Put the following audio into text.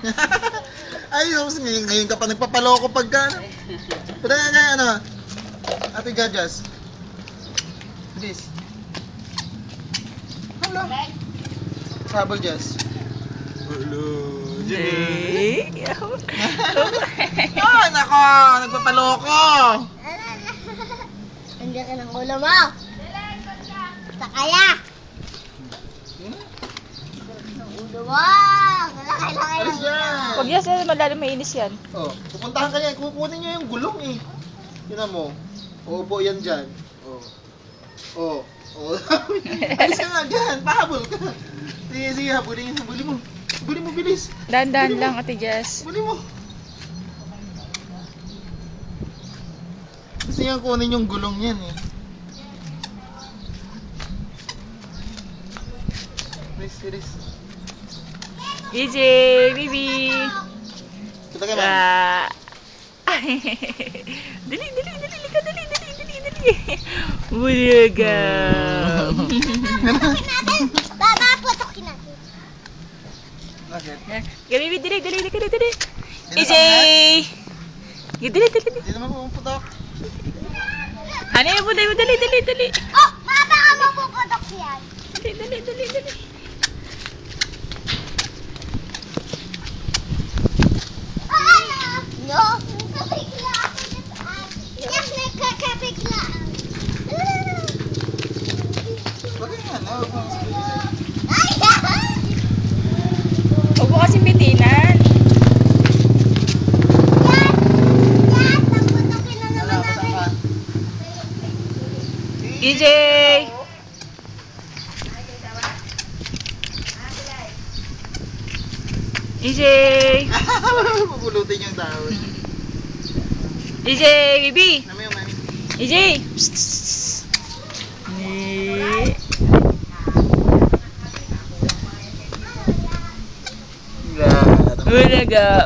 Ay, tapos ngayon, ngayon ka pa nagpapaloko pagka. Pero nga ano, Ate Jajas. Please. Hello. Trouble Jazz. Hello. Eh, Ah, nako, nagpapaloko. Nandiyan ka ng ulo mo. Sakaya. Ang ulo mo. Alis yan. Yan, sir. Malalim mainis yan. Oh, pupuntahan ka yan. Kukunin niyo yung gulong eh. Tingnan mo. Uupo yan dyan. Oh. Oh. Oh. Alis ka nga dyan. Pahabol ka. Sige, sige. Habulin, habulin mo. Habulin mo, bilis. Dahan-dahan lang, Ate Jess. Habulin mo. Gusto niyang kunin yung gulong yan eh. Bilis, bilis. EJ, Bibi. Kita ka man. Ah. dali, dali, dali, lika, dali, dali, dali, dali. Bulaga. Baba, putokin natin. Bakit? Kaya Bibi, dali, dali, dali, dali. Pa Dali, dali, dali. Hindi naman pumuputok. Ano yung dali, dali, dali, dali. Oh, baba ka mapuputok yan. Dali, dali, dali, dali. Ay! No. Kapigla ako dyan. Yes, nagkakapigla. Bakit nga na? Huwag mo Ay! Huwag mo kasing bitinan. Yan! Yan! Naputokin na Wala, naman basta natin. Ka. EJ. EJ. Pupulutin yung tao. EJ, Bibi. EJ. Psst, psst, psst. Eh. Grabe. Bulaga.